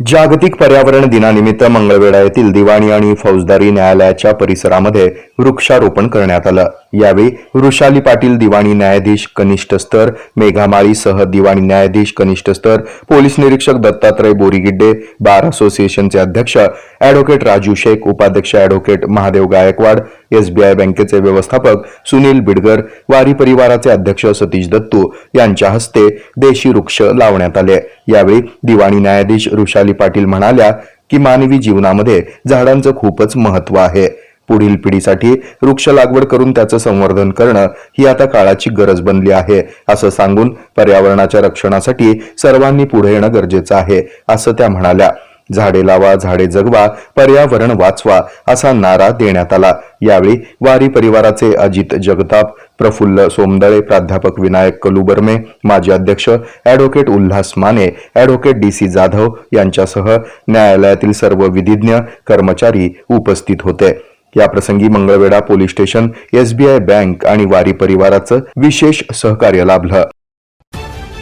जागतिक पर्यावरण दिनानिमित्त मंगळवेढा येथील दिवाणी आणि फौजदारी न्यायालयाच्या परिसरामध्ये वृक्षारोपण करण्यात आलं. यावेळी वृषाली पाटील दिवाणी न्यायाधीश कनिष्ठ स्तर मेघामाळी सह दिवाणी न्यायाधीश कनिष्ठ स्तर पोलीस निरीक्षक दत्तात्रय बोरीगिड्डे बार असोसिएशनचे अध्यक्ष अॅडव्होकेट राजू शेख उपाध्यक्ष अॅडव्होकेट महादेव गायकवाड एसबीआय बँकेचे व्यवस्थापक सुनील बिडगर वारी परिवाराचे अध्यक्ष सतीश दत्तू यांच्या हस्ते देशी वृक्ष लावण्यात आले. यावेळी दिवाणी न्यायाधीश ऋषाली पाटील म्हणाल्या की मानवी जीवनामध्ये झाडांचं खूपच महत्त्व आहे. पुढील पिढीसाठी वृक्ष लागवड करून त्याचं संवर्धन करणं ही आता काळाची गरज बनली आहे असं सांगून पर्यावरणाच्या रक्षणासाठी सर्वांनी पुढे येणं गरजेचं आहे असं त्या म्हणाल्या. झाडे लावा झाडे जगवा पर्यावरण वाचवा असा नारा देण्यात आला. यावेळी वारी परिवाराचे अजित जगताप प्रफुल्ल सोमदळे प्राध्यापक विनायक कलुबर्मे माजी अध्यक्ष advocate Ulhas Mane advocate D C Jadhav यांच्यासह न्यायालयातील सर्व विधिज्ञ कर्मचारी उपस्थित होते. याप्रसंगी Mangalvedha police station SBI bank आणि वारी परिवाराचं विशेष सहकार्य लाभलं.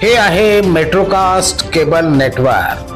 हे आहे मेट्रोकास्ट केबल नेटवर्क.